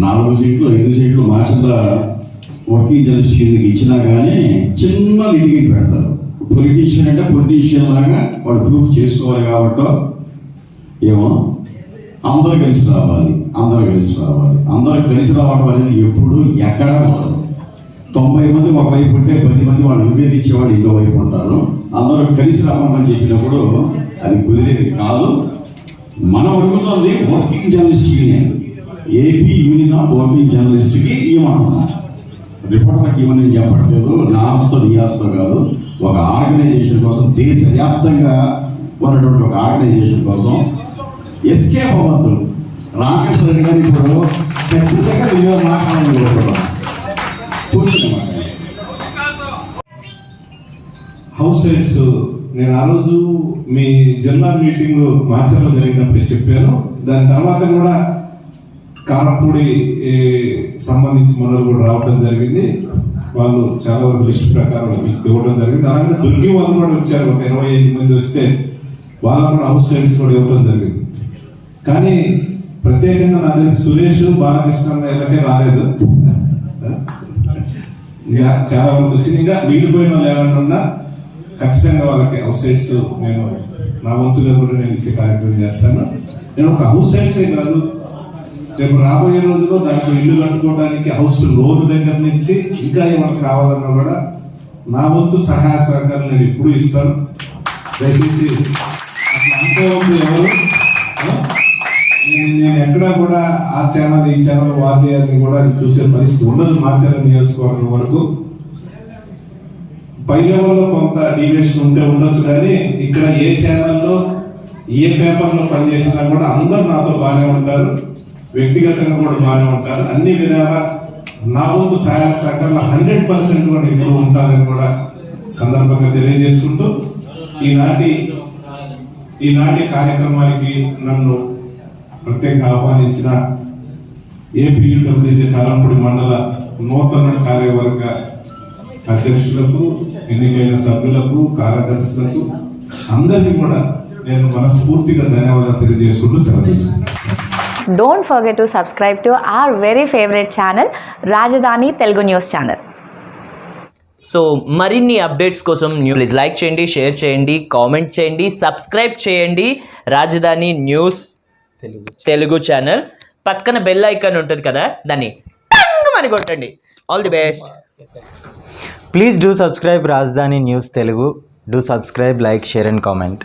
నాలుగు సీట్లు ఐదు సీట్లు మార్చింద వర్కింగ్ జర్నలిస్ట్ ఇచ్చినా కానీ చిన్న లిటిగేట్ పెడతారు. పొలిటీషియన్ అంటే పొలిటీషియన్ లాగా వాడు ప్రూఫ్ చేసుకోవాలి కాబట్టి ఏమో? అందరూ కలిసి రావాలి అందరూ కలిసి రావాలి. అందరూ కలిసి రావడం అనేది ఎప్పుడు ఎక్కడా రాదు తొంభై మంది ఒక వైపు ఉంటే పది మంది వాళ్ళు విభేదించేవాళ్ళు ఇంకో వైపు ఉంటారు. అందరూ కలిసి రావమని చెప్పినప్పుడు అది కుదిరేది కాదు. మనం అడుగుతుంది working journalist union AP union of working జర్నలిస్ట్కి ఇవ్వమంటున్నాం రిపోర్టర్లకు ఇవ్వని చెప్పట్లేదు నా ఆస్తో నీ ఆస్తో కాదు ఒక ఆర్గనైజేషన్ కోసం దేశవ్యాప్తంగా ఉన్నటువంటి ఒక ఆర్గనైజేషన్ కోసం ఎస్కేప్ అవ్వద్దు రాకేష్ రెడ్డి గారు ఇప్పుడు ఖచ్చితంగా వినియోగ మాట్లాడాలని కోరుకుంటున్నాను హౌస్ సైడ్స్ నేను ఆ రోజు మీ జిల్లా మీటింగ్ మార్చర్లో జరిగినప్పుడు చెప్పాను. దాని తర్వాత కూడా కారపూడి సంబంధించి మనలు కూడా రావడం జరిగింది. వాళ్ళు చాలా వరకు లిస్ట్ ప్రకారం ఇవ్వడం జరిగింది. అలాగే దుర్గి వాళ్ళు కూడా వచ్చారు. ఒక ఇరవై ఐదు మంది వస్తే వాళ్ళ కూడా హౌస్ సైడ్స్ కూడా ఇవ్వడం జరిగింది. కానీ ప్రత్యేకంగా నా తెలిసి సురేష్ బాలకృష్ణ ఎలాగే రాలేదు. ఇంకా చాలా వరకు వచ్చింది. ఇంకా మిగిలిపోయిన వాళ్ళు ఏమైనా ఖచ్చితంగా వాళ్ళకి హౌస్ సైడ్స్ నేను నా వంతుగా కూడా నేను ఇచ్చే కార్యక్రమం చేస్తాను. నేను ఒక హౌస్ సైడ్సే కాదు రేపు రాబోయే రోజుల్లో దాంట్లో ఇల్లు కట్టుకోవడానికి హౌస్ లోన్ దగ్గర నుంచి ఇంకా ఏమైనా కావాలన్నా కూడా నా వంతు సహాయ సహకారం నేను ఎప్పుడు ఇస్తాను. దయచేసి అనుకోవద్దు ఎవరు? నేను ఎక్కడా కూడా ఆ ఛానల్ ఈ ఛానల్ వారి అని కూడా చూసే పరిస్థితి ఉండదు. మాచారం నియోజకవర్గం వరకు. పై లెవెల్లో కొంత డీవియేషన్ ఉంటే ఉండొచ్చు కానీ ఇక్కడ ఏ ఛానల్లో ఏ పేపర్లో పనిచేసినా కూడా అందరూ నాతో బాగానే ఉంటారు. వ్యక్తిగతంగా కూడా బాగానే ఉంటారు. అన్ని విధాల నా వంతు సహాయ సహకారంలో హండ్రెడ్ పర్సెంట్ కూడా ఇప్పుడు ఉంటారని కూడా సందర్భంగా తెలియజేసుకుంటూ ఈనాటి ఈనాటి కార్యక్రమానికి నన్ను ప్రత్యేకంగా ఆహ్వానించిన ఏపీయూడబ్ల్యూజీ కాలంపూడి మండల నూతన కార్యవర్గ అధ్యక్షులకు ఎన్నికైన సభ్యులకు కార్యదర్శులకు అందరికీ కూడా నేను మనస్ఫూర్తిగా ధన్యవాదాలు తెలియజేసుకుంటూ సెలవు తీసుకుంటాను don't forget to subscribe to our very favourite channel Rajdhani Telugu news channel so మరిన్ని అప్డేట్స్ కోసం న్యూ ప్లీజ్ లైక్ చేయండి షేర్ చేయండి కామెంట్ చేయండి సబ్స్క్రైబ్ చేయండి రాజధాని న్యూస్ తెలుగు ఛానల్ పక్కన బెల్ ఐకాన్ ఉంటుంది కదా దాన్ని మరి కొట్టండి. All the best please do subscribe Rajdhani news Telugu do subscribe like share and comment